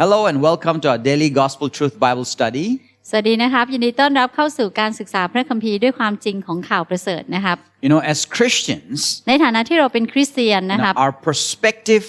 Hello and welcome to our daily Gospel Truth Bible study. สวัสดีนะครับ ยินดีต้อนรับเข้าสู่การศึกษาพระคัมภีร์ด้วยความจริงของข่าวประเสริฐนะครับ You know, as Christians, ในฐานะที่เราเป็นคริสเตียน you นะครับ know, our perspective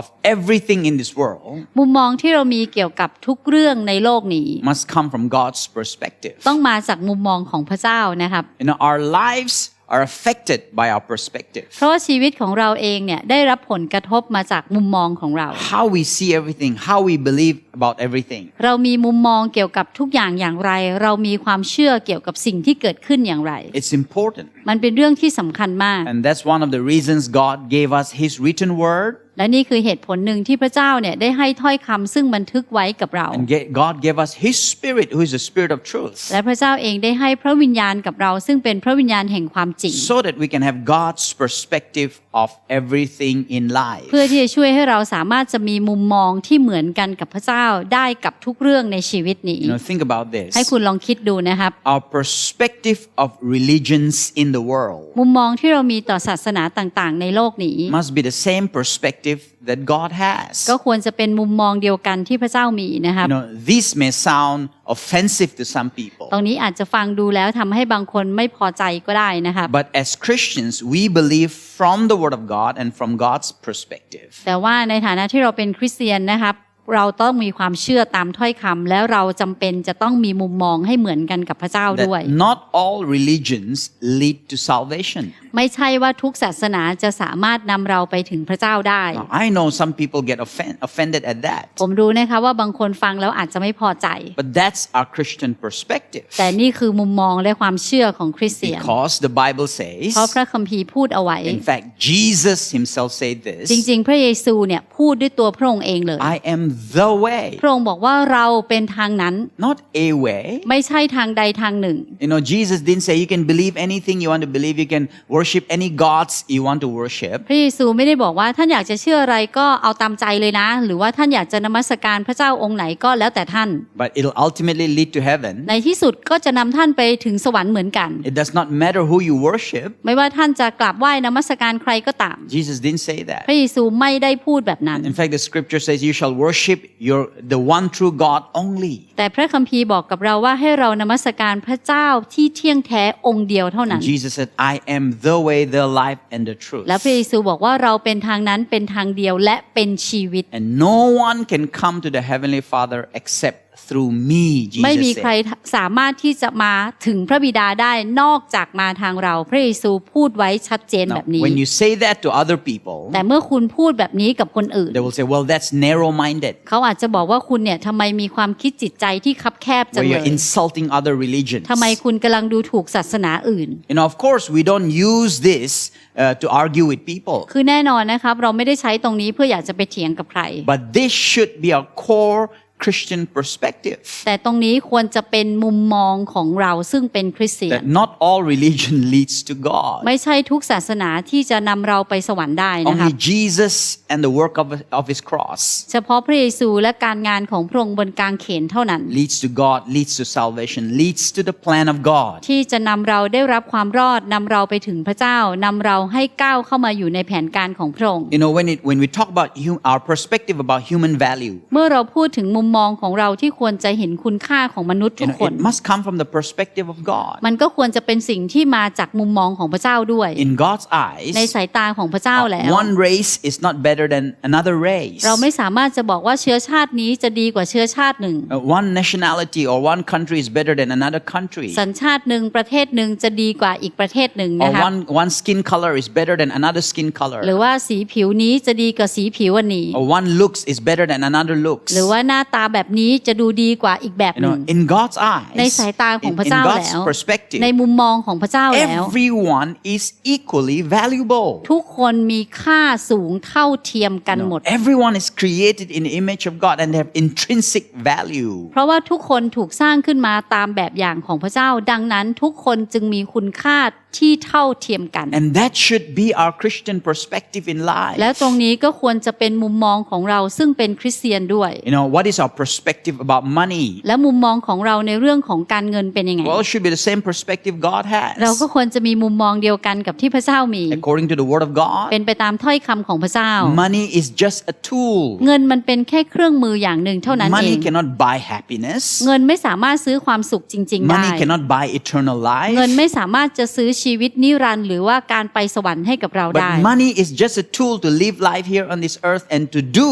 of everything in this world มุมมองที่เรามีเกี่ยวกับทุกเรื่องในโลกนี้ must come from God's perspective. ต้องมาจากมุมมองของพระเจ้านะครับ You know, our lives are affected by our perspective. เพราะว่าชีวิตของเราเองเนี่ยได้รับผลกระทบมาจากมุมมองของเรา How we see everything, how we believe about everything. เรามีมุมมองเกี่ยวกับทุกอย่างอย่างไร เรามีความเชื่อเกี่ยวกับสิ่งที่เกิดขึ้นอย่างไร It's important. มันเป็นเรื่องที่สำคัญมาก And that's one of the reasons God gave us His written word. และนี่คือเหตุผลหนึ่งที่พระเจ้าเนี่ยได้ให้ถ้อยคำซึ่งบันทึกไว้กับเรา And ga- God gave us His Spirit, who is the Spirit of truth, และพระเจ้าเองได้ให้พระวิญญาณกับเรา ซึ่งเป็นพระวิญญาณแห่งความจริง so that we can have God's perspective of everything in life. เพื่อที่จะช่วยให้เราสามารถจะมีมุมมองที่เหมือนกันกับพระเจ้าได้กับทุกเรื่องในชีวิตนี้ You know, think about this. ให้คุณลองคิดดูนะครับ Our perspective of religions in the world มุมมองที่เรามีต่อศาสนาต่างๆ ในโลกนี้ must be the same perspective that God has. ก็ควรจะเป็นมุมมองเดียวกันที่พระเจ้ามีนะครับ You know, this may sound offensive to some people, ตรงนี้อาจจะฟังดูแล้วทำให้บางคนไม่พอใจก็ได้นะครับ but as Christians, we believe from the Word of God and from God's perspective. แต่ว่าในฐานะที่เราเป็นคริสเตียนนะครับ เราต้องมีความเชื่อตามถ้อยคำแล้วเราจำเป็นจะต้องมีมุมมองให้เหมือนกันกับพระเจ้าด้วย That not all religions lead to salvation. ไม่ใช่ว่าทุกศาสนาจะสามารถนำเราไปถึงพระเจ้าได้ Now, I know some people get offend, offended at that, ผมรู้นะคะว่าบางคนฟังแล้วอาจจะไม่พอใจ but that's our Christian perspective. แต่นี่คือมุมมองและความเชื่อของคริสเตียน Because the Bible says, เพราะพระคัมภีร์พูดเอาไว้ in fact, Jesus himself said จ this ริงๆ พระเยซูเนี่ยพูดด้วยตัวพระองค์เองเลย I am the way, พระองค์บอกว่าเราเป็นทางนั้น not a way. ไม่ใช่ทางใดทางหนึ่ง You know, Jesus didn't say you can believe anything you want to believe, you can worship any gods you want to worship. พระเยซูไม่ได้บอกว่าท่านอยากจะเชื่ออะไรก็เอาตามใจเลยนะ หรือว่าท่านอยากจะนมัสการพระเจ้าองค์ไหนก็แล้วแต่ท่าน But it'll ultimately lead to heaven. ในที่สุดก็จะนำท่านไปถึงสวรรค์เหมือนกัน It does not matter who you worship. ไม่ว่าท่านจะกราบไหว้นมัสการใครก็ตาม Jesus didn't say พระ that. เยซูไม่ได้พูดแบบนั้น In fact, the scripture says you shall worship your the one true God only. แต่พระคัมภีร์บอกกับเราว่าให้เรานมัสการพระเจ้าที่เที่ยงแท้องค์เดียวเท่านั้น Jesus said, I am the way, the life, and the truth. และพระเยซูบอกว่าเราเป็นทางนั้นเป็นทางเดียวและเป็นชีวิต And no one can come to the Heavenly Father except through me, ไม่มี Jesus ใคร said. สามารถที่จะมาถึงพระบิดาได้นอกจากมาทางเรา พระเยซูพูดไว้ชัดเจน Now, แบบนี้ when you say that to other people, แต่เมื่อคุณพูดแบบนี้กับคนอื่น they will say, well, that's narrow minded. เขาอาจจะบอกว่าคุณเนี่ยทำไมมีความคิดจิตใจที่คับแคบจัง Where เล you're ย insulting other religions. ทำไมคุณกำลังดูถูกศาสนาอื่น You know, of course, we don't use this uh, to argue with people. คือแน่นอนนะครับเราไม่ได้ใช้ตรงนี้เพื่ออยากจะไปเถียงกับใคร But this should be our core Christian perspective. แต่ตรงนี้ควรจะเป็นมุมมองของเราซึ่งเป็นคริสเตียน That not all religion leads to God. ไม่ใช่ทุกศาสนาที่จะนำเราไปสวรรค์ได้นะคะ Only Jesus and the work of, of his cross เฉพาะพระเยซูและการงานของพระองค์บนกางเขนเท่านั้น leads to God, leads to salvation, leads to the plan of God. ที่จะนำเราได้รับความรอดนำเราไปถึงพระเจ้านำเราให้ก้าวเข้ามาอยู่ในแผนการของพระองค์ You know, when, it, when we talk about hum, our perspective about human value, เมื่อเราพูดถึงมุมมองของเราที่ควรจะเห็นคุณค่าของมนุษย์ you ทุก know, คน it must come from the perspective of God. มันก็ควรจะเป็นสิ่งที่มาจากมุมมองของพระเจ้าด้วย In God's eyes, ในสายตาของพระเจ้าแล้ว one race is not better than another race. เราไม่สามารถจะบอกว่าเชื้อชาตินี้จะดีกว่าเชื้อชาติหนึ่ง Uh, one nationality or one country is better than another country. สัญชาติหนึ่งประเทศหนึ่งจะดีกว่าอีกประเทศหนึ่ง Or นะคะ one, one skin color is better than another skin color. หรือว่าสีผิวนี้จะดีกว่าสีผิวอันนี้ Or one looks is better than another looks. หรือว่าหน้าตาแบบนี้จะดูดีกว่าอีกแบบ You หนึ่ know, ง in God's eyes, ในสายตาของ in, พระ in เจ้า God's แล้ว perspective, ในมุมมองของพระเจ้าแล้ว everyone is equally valuable. ทุกคนมีค่าสูงเท่าเทียมกันหมด Everyone is created in the image of God and they have intrinsic value. เพราะว่าทุกคนถูกสร้างขึ้นมาตามแบบอย่างของพระเจ้า ดังนั้นทุกคนจึงมีคุณค่าที่เท่าเทียมกัน And that should be our Christian perspective in life. แล้วตรงนี้ก็ควรจะเป็นมุมมองของเราซึ่งเป็นคริสเตียนด้วย You know, what is our our perspective about money? และมุมมองของเราในเรื่องของการเงินเป็นยังไง Well, it should be the same perspective God เรา has. ก็ควรจะมีมุมมองเดียวกันกับที่พระเจ้ามี According to the Word of เป็ God, นไปตามถ้อยคำของพระเจ้า money is just a tool. เงินมันเป็นแค่เครื่องมืออย่างหนึ่งเท่านั้นเอ Money ง cannot buy happiness. เงินไม่สามารถซื้อความสุขจริง ๆ ได้ Money cannot buy eternal เงิน life. ไม่สามารถจะซื้อชีวิตนิรันดร์หรือว่าการไปสวรรค์ให้กับเราได้ But money is just a tool to live life here on this earth and to do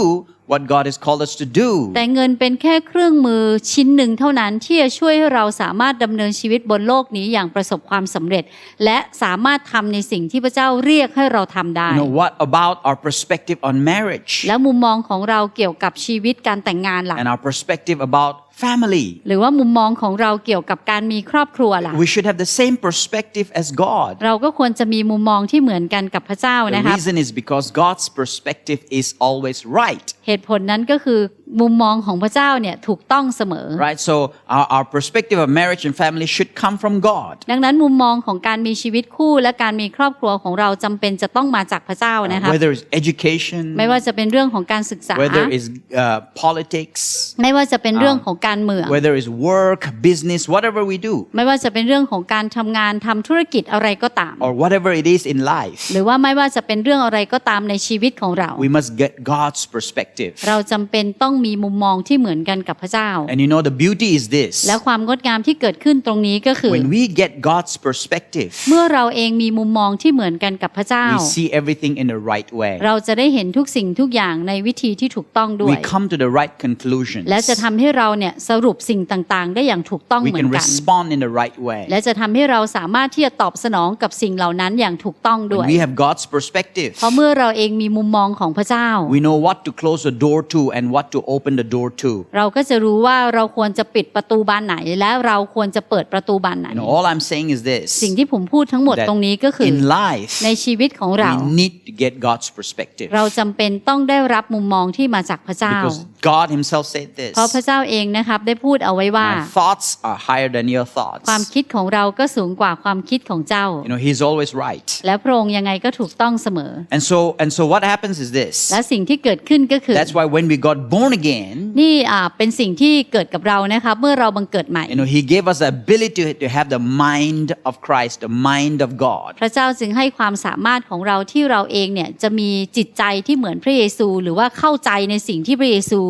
what God has called us to do. แต่เงินเป็นแค่เครื่องมือชิ้นหนึ่งเท่านั้นที่จะช่วยให้เราสามารถดำเนินชีวิตบนโลกนี้อย่างประสบความสำเร็จ และสามารถทำในสิ่งที่พระเจ้าเรียกให้เราทำได้ You know, what about our perspective on marriage แล้วมุมมองของเราเกี่ยวกับชีวิตการแต่งงานล่ะ and our perspective about family? หรือว่ามุมมองของเราเกี่ยวกับการมีครอบครัวล่ะ We should have the same perspective as God. เราก็ควรจะมีมุมมองที่เหมือนกันกับพระเจ้า The นะครับ reason is because God's perspective is always right. เหตุผลนั้นก็คือมุมมองของพระเจ้าเนี่ยถูกต้องเสมอ Right? So our, our perspective of marriage and family should come from God. ดังนั้นมุมมองของการมีชีวิตคู่และการมีครอบครัวของเราจำเป็นจะต้องมาจากพระเจ้านะครับ Whether it's education, ไม่ว่าจะเป็นเรื่องของการศึกษา whether it's uh, politics, ไม่ว่าจะเป็นเรื่องของการเมือง whether it's work, business, whatever we do, ไม่ว่าจะเป็นเรื่องของการทำงานทำธุรกิจอะไรก็ตาม or whatever it is in life, หรือว่าไม่ว่าจะเป็นเรื่องอะไรก็ตามในชีวิตของเรา we must get God's perspective. เราจำเป็นต้องมีมุมมองที่เหมือนกันกับพระเจ้า And you know, the beauty is this แล้วความงดงามที่เกิดขึ้นตรงนี้ก็คือ when we get God's perspective, เมื่อเราเองมีมุมมองที่เหมือนกันกับพระเจ้า we see everything in the right way. เราจะได้เห็นทุกสิ่งทุกอย่างในวิธีที่ถูกต้องด้ว We ย come to the right conclusions. และจะทำให้เราเนี่ยสรุปสิ่งต่างๆ ได้อย่างถูกต้อง We เหมือ can นกัน respond in the right way. และจะทำให้เราสามารถที่จะตอบสนองกับสิ่งเหล่านั้นอย่างถูกต้องด้ว When ย we have God's perspective, เพราะเมื่อเราเองมีมุมมองของพระเจ้า we know what to close the door to and what to open the door to. เราก็จะรู้ว่าเราควรจะปิดประตูบานไหน และเราควรจะเปิดประตูบานไหน You know, all I'm saying is สิ่ง this ที่ผมพูดทั้งหมด that ตรงนี้ก็คือ in life, ในชีวิตของเรา we need to get God's perspective. เราจำเป็นต้องได้รับมุมมองที่มาจากพระเจ้า Because God Himself said this เพราะพระเจ้าเองนะครับได้พูดเอาไว้ว่า My thoughts are higher than your ความ thoughts. คิดของเราก็สูงกว่าความคิดของเจ้า You know, He's always right. และพระองค์ยังไงก็ถูกต้องเสมอ And so, and so what happens is และ this. สิ่งที่เกิดขึ้นก็คือ That's why when we got born again, นี่อ่าเป็นสิ่งที่เกิดกับเรานะครับเมื่อเราบังเกิดใหม่ you know, He gave us the ability to, to have the mind of Christ, the mind of God. พระเจ้าจึงให้ความสามารถของเราที่เราเองเนี่ยจะมีจิตใจที่เหมือนพระเยซู หรือว่าเข้าใจในสิ่งที่พระเยซู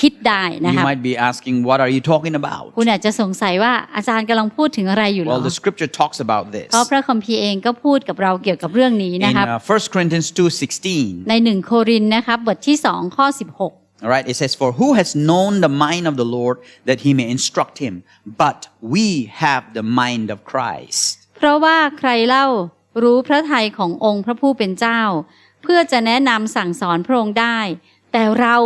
คิดได้นะ You ครับ might be asking, what are you talking about? คุณอาจจะสงสัยว่าอาจารย์กำลังพูดถึงอะไรอยู่เหรอ Well, the scripture talks about this. เพราะพระคัมภีร์เองก็พูดกับเราเกี่ยวกับเรื่องนี้ In นะครับ uh, 1 Corinthians 2.16, ในหนึ่งโครินธ์นะครับบทที่ 2 ข้อ 16 all right, it says, For who has known the mind of the Lord that he may instruct him? But we have the mind of Christ. เพราะว่าใครเล่ารู้พระทัยขององค์พระผู้เป็นเจ้า เพื่อจะแนะนำสั่งสอนพระองค์ได้ แต่เรา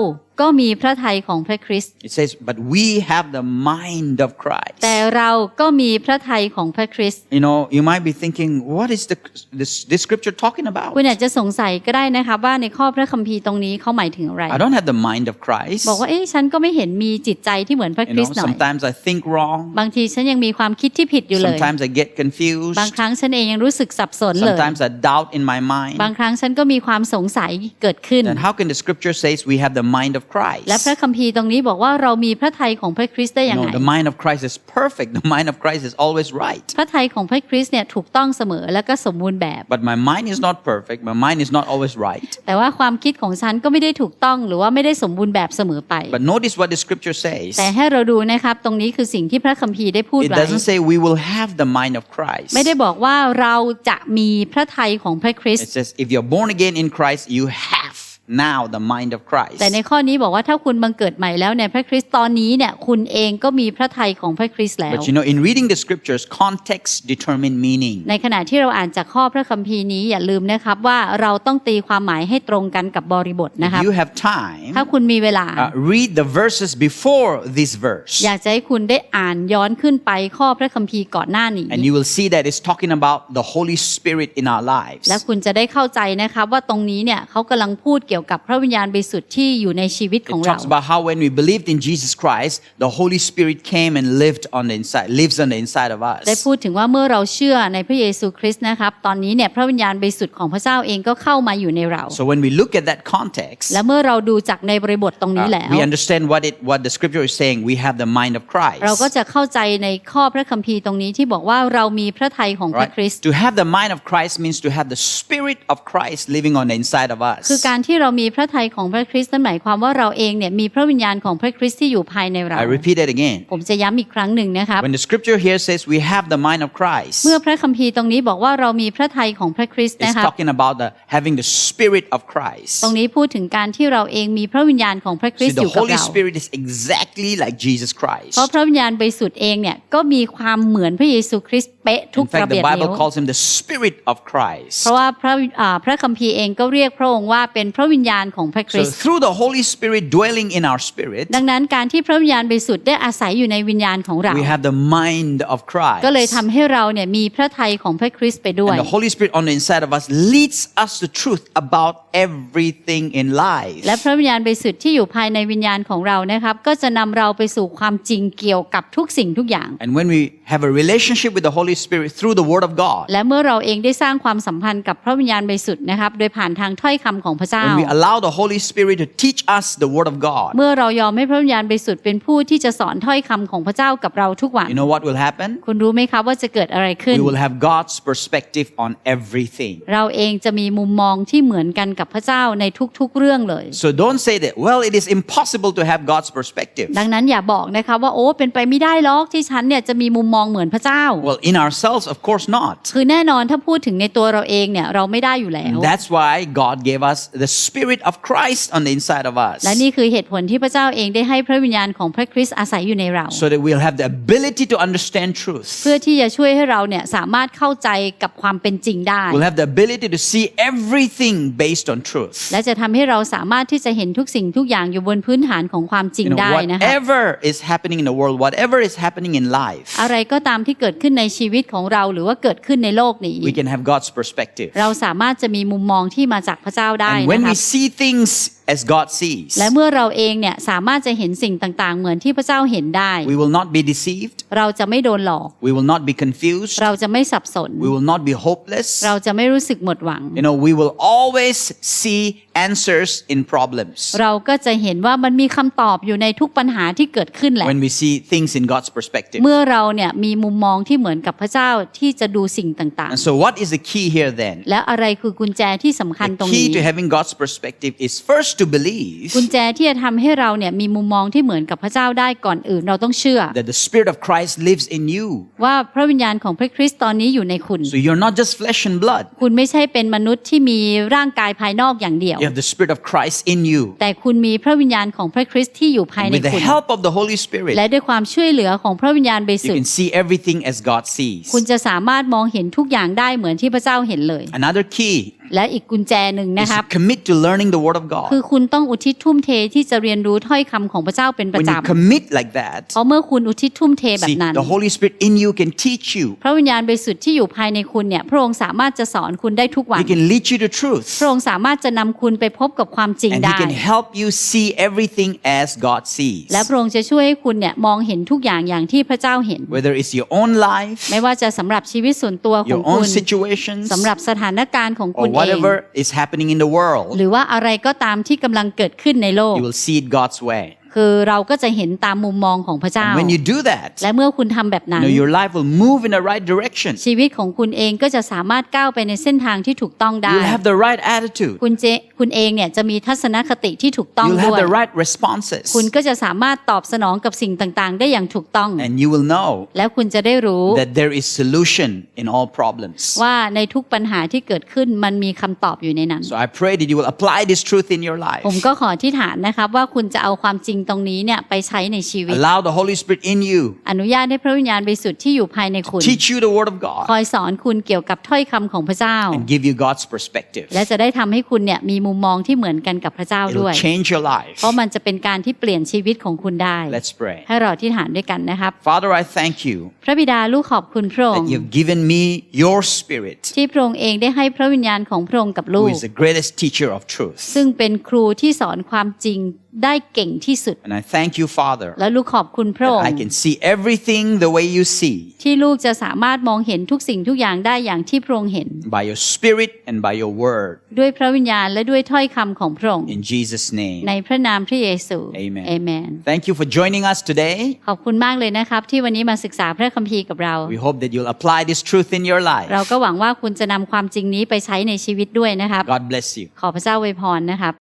ก็มีพระทัยของพระคริสต์ It says, But we have the mind of Christ. แต่เราก็มีพระทัยของพระคริสต์ You know, you might be thinking, What is the, this, this scripture talking about? คุณอาจจะสงสัยก็ได้นะครับว่าในข้อพระคัมภีร์ตรงนี้เขาหมายถึงอะไร I don't have the mind of Christ. บอกว่าเอ๊ะฉันก็ไม่เห็นมีจิตใจที่เหมือนพระค You ริส know, ต์หน่อย sometimes I think wrong. บางทีฉันยังมีความคิดที่ผิดอยู่เลย Sometimes I get confused. บางครั้งฉันเองยังรู้สึกสับสนเลย Sometimes I doubt in my mind. บางครั้งฉันก็มีความสงสัยเกิดขึ้น Then how can the scripture says we have the mind of Christ? และพระคัมภีร์ตรงนี้บอกว่าเรามีพระทัยของพระคริสต์ได้ You ยังไง know, the mind of Christ is perfect. The mind of Christ is always right. พระทัยของพระคริสต์เนี่ยถูกต้องเสมอและก็สมบูรณ์แบบ But my mind is not perfect. My mind is not always right. แต่ว่าความคิดของฉันก็ไม่ได้ถูกต้องหรือว่าไม่ได้สมบูรณ์แบบเสมอไป But notice what the scripture says. แต่ให้เราดูนะครับตรงนี้คือสิ่งที่พระคัมภีร์ได้พูด It ไว้ doesn't say we will have the mind of Christ. ไม่ได้บอกว่าเราจะมีพระทัยของพระคริส It ต์ says if you're born again in Christ, you have now the mind of Christ. แต่ในข้อนี้บอกว่าถ้าคุณบังเกิดใหม่แล้วในพระคริสต์ตอนนี้เนี่ยคุณเองก็มีพระทัยของพระคริสต์แล้ว But you know, in reading the scriptures, context determine meaning. ในขณะที่เราอ่านจากข้อพระคัมภีร์นี้อย่าลืมนะครับว่าเราต้องตีความหมายให้ตรงกันกับบริบทนะครับ If you have time, ถ้าคุณมีเวลา uh, read the verses before this verse. อยากจะให้คุณได้อ่านย้อนขึ้นไปข้อพระคัมภีร์ก่อนหน้านี้ And you will see that it's talking about the Holy Spirit in our lives. และคุณจะได้เข้าใจนะครับว่าตรงนี้เนี่ยเขากำลังพูดเกี่ยวกี่ยวกับพระวิญญาณบริสุทธิ์ที่อยู่ในชีวิตของ It เรา talks about how when we believed in Jesus Christ, the Holy Spirit came and lived on the inside, lives on the inside of ได้ us. พูดถึงว่าเมื่อเราเชื่อในพระเยซูคริสต์นะครับตอนนี้เนี่ยพระวิญญาณบริสุทธิ์ของพระเจ้าเองก็เข้ามาอยู่ในเรา So when we look at that context, และเมื่อเราดูจากในบริบทตรงนี้ uh, แล้ว we understand what it what the scripture is saying. We have the mind of เรา Christ. ก็จะเข้าใจในข้อพระคัมภีร์ตรงนี้ที่บอกว่าเรามีพระทัยของพระ Right? คริสต์ To have the mind of Christ means to have the spirit of Christ living on the inside of คือ us. การที่เรามีพระทัยของพระคริสต์นั่นหมายความว่าเราเองเนี่ยมีพระวิญญาณของพระคริสต์ที่อยู่ภายในเรา I repeat it again. ผมจะย้ำอีกครั้งหนึ่งนะครับ When the scripture here says we have the mind of Christ, เมื่อพระคัมภีร์ตรงนี้บอกว่าเรามีพระทัยของพระคริสต์ it's นะครับ talking about the having the spirit of Christ. ตรงนี้พูดถึงการที่เราเองมีพระวิญญาณของพระคริส See, ต์อ the ยู่กับ Holy เรา Spirit is exactly like Jesus เพ Christ. ราะพระวิญญาณบริสุทธิ์เองเนี่ยก็มีความเหมือนพระเยซูคริสต์เป๊ะทุก In กระ fact, เบีย the ดนิ้ว Bible calls him the Spirit of เพ Christ. ราะว่าพระอ่าพระคัมภีร์เองก็เรียกพระองค์ว่าเป็นพระวิญญาณของพระค So ริสต์ through the Holy Spirit dwelling in our spirit, ดังนั้นการที่พระวิญญาณบริสุทธิ์ได้อาศัยอยู่ในวิญญาณของเรา we have the mind of ก็เลย Christ. ทำให้เราเนี่ยมีพระทัยของพระคริสต์ไปด้วย And the Holy Spirit on the inside of us leads us to truth about everything in life. และพระวิญญาณบริสุทธิ์ที่อยู่ภายในวิญญาณของเรานะครับ ก็จะนำเราไปสู่ความจริงเกี่ยวกับทุกสิ่งทุกอย่าง And when we have a relationship with the Holy Spirit through the Word of God, และเมื่อเราเองได้สร้างความสัมพันธ์กับพระวิญญาณบริสุทธิ์นะครับโดยผ่านทางถ้อยคำของพระเจ้า when we allow the Holy Spirit to teach us the Word of God, เมื่อเรายอมให้พระวิญญาณบริสุทธิ์เป็นผู้ที่จะสอนถ้อยคำของพระเจ้ากับเราทุกวัน you know what will happen? คุณรู้ไหมครับว่าจะเกิดอะไรขึ้น We will have God's perspective on everything. เราเองจะมีมุมมองที่เหมือนกันกับพระเจ้าในทุกๆเรื่องเลย So don't say that, well, it is impossible to have God's perspective. ดังนั้นอย่าบอกนะคะว่าโอ้เป็นไปไม่ได้หรอกที่ฉันเนี่ยจะมีมุมมองเหมือนพระเจ้า Well, in ourselves, of course not. คือแน่นอนถ้าพูดถึงในตัวเราเองเนี่ยเราไม่ได้อยู่แล้ว That's why God gave us the Spirit of Christ on the inside of us. และนี่คือเหตุผลที่พระเจ้าเองได้ให้พระวิญญาณของพระคริสต์อาศัยอยู่ในเรา So that we'll have the ability to understand truth. เพื่อที่จะช่วยให้เราเนี่ยสามารถเข้าใจกับความเป็นจริงได้ We'll have the ability to see everything based on truth. และจะทำให้เราสามารถที่จะเห็นทุกสิ่งทุกอย่างอยู่บนพื้นฐานของความจริง You know, ได้นะคะ whatever is happening in the world, whatever is happening in life, อะไรก็ตามที่เกิดขึ้นในชีวิตของเราหรือว่าเกิดขึ้นในโลกนี้ we can have God's perspective. เราสามารถจะมีมุมมองที่มาจากพระเจ้าได้ And นะ when ครั we บ see things as God sees, และเมื่อเราเองเนี่ยสามารถจะเห็นสิ่งต่างๆ เหมือนที่พระเจ้าเห็นได้ we will not be deceived, เราจะไม่โดนหลอก we will not be confused, เราจะไม่สับสน we will not be hopeless. เราจะไม่รู้สึกหมดหวัง You know, we will always see answers in problems เราก็จะเห็นว่ามันมีคำตอบอยู่ในทุกปัญหาที่เกิดขึ้นแหละ when we see things in God's perspective. เมื่อเราเนี่ยมีมุมมองที่เหมือนกับพระเจ้าที่จะดูสิ่งต่าง And so, what is the key here then? ๆและอะไรคือกุญแจที่สำคัญตร The ง key นี้ to having God's perspective is first to believe กุญแจที่จะทำให้เราเนี่ยมีมุมมองที่เหมือนกับพระเจ้าได้ก่อนอื่นเราต้องเชื่อ that the Spirit of Christ lives in you. ว่าพระวิญญาณของพระคริสต์ตอนนี้อยู่ในคุณ So, you're not just flesh and blood, คุณไม่ใช่เป็นมนุษย์ที่มีร่างกายภายนอกอย่างเดียว you have the Spirit of Christ in you. แต่คุณมีพระวิญญาณของพระคริสต์ที่อยู่ภาย And ใน with the คุณ help of the Holy Spirit, และด้วยความช่วยเหลือของพระวิญญาณบริ you สุท can ธิ์ see everything as God sees. คุณจะสามารถมองเห็นทุกอย่างได้เหมือนที่พระเจ้าเห็นเลย Another key และอีกกุญแจหนึ่ง is นะครับ to commit to learning the Word of คือ God. คุณต้องอุทิศทุ่มเทที่จะเรียนรู้ถ้อยคำของพระเจ้าเป็นประ When จ you commit like that, ำเพราะเมื่อคุณอุทิศทุ่มเทแบบ see, นั้น the Holy Spirit in you can teach you. พระวิญญาณบริสุทธิ์ที่อยู่ภายในคุณเนี่ยพระองค์สามารถจะสอนคุณได้ทุกวัน He can lead you to truth. พระองค์สามารถจะนำคุณไปพบกับความจริง And He ได้ can help you see everything as God sees. และพระองค์จะช่วยให้คุณเนี่ยมองเห็นทุกอย่างอย่างที่พระเจ้าเห็น Whether it's your own life, ไม่ว่าจะสำหรับชีวิตส่วนตัวของ your คุ own ณ situations, สำหรับสถานการณ์ของคุ or ณเอง whatever is happening in the world, หรือว่าอะไรก็ตามที่กำลังเกิดขึ้นในโลก you will see it God's way. คือเราก็จะเห็นตามมุมมองของพระเจ้า And when you do that, และเมื่อคุณทำแบบ you นั้น know, your life will move in the right direction. ชีวิตของคุณเองก็จะสามารถก้าวไปในเส้นทางที่ถูกต้องได้ You'll have the right attitude. คุณเจคุณเองเนี่ยจะมีทัศนคติที่ถูกต้อง You'll ด้ have วย the right responses. คุณก็จะสามารถตอบสนองกับสิ่งต่างๆ ได้อย่างถูกต้อง And you will know แล้วคุณจะได้รู้ that there is solution in all problems. ว่าในทุกปัญหาที่เกิดขึ้นมันมีคำตอบอยู่ในนั้น So I pray that you will apply this truth in your life. ผมก็ขอที่ฐานนะครับว่าคุณจะเอาความจริงตรงนี้เนี่ยไปใช้ในชีวิต Allow the Holy Spirit in you อนุญาตให้พระวิญญาณบริสุทธิ์ที่อยู่ภายในคุณ teach you the Word of คอ God ยสอนคุณเกี่ยวกับถ้อยคำของพระเจ้า and give you God's perspective. และจะได้ทำให้คุณเนี่ยมีมุมมองที่เหมือนกันกับพระเจ้า It ด้วย will change your life. เพราะมันจะเป็นการที่เปลี่ยนชีวิตของคุณได้ Let's pray. ให้เราที่ฐานด้วยกันนะครับ Father, I thank you พระบิดาลูกขอบคุณพระอง that ค์ you've given me your spirit, ที่พระองค์เองได้ให้พระวิญญาณของพระองค์กับลู who ก is the greatest teacher of truth. ซึ่งเป็นครูที่สอนความจริง ได้เก่งที่สุด And I thank you, Father, และลูกขอบคุณพระอง that I ค์ can see everything the way you see ที่ลูกจะสามารถมองเห็นทุกสิ่งทุกอย่างได้อย่างที่พระองค์เห็น by your spirit and by your word. ด้วยพระวิญญาณและด้วยถ้อยคำของพระองค์ In Jesus' ใน name. พระนามพระเยซู Amen. เอเมน Thank you for joining us today. ขอบคุณมากเลยนะครับ ที่วันนี้มาศึกษาพระคัมภีร์กับเรา We hope that you'll apply this truth in your เรา life. ก็หวังว่าคุณจะนำความจริงนี้ไปใช้ในชีวิตด้วยนะครับ God bless you. ขอพระเจ้าอวยพรนะครับ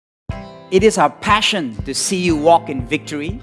It is our passion to see you walk in victory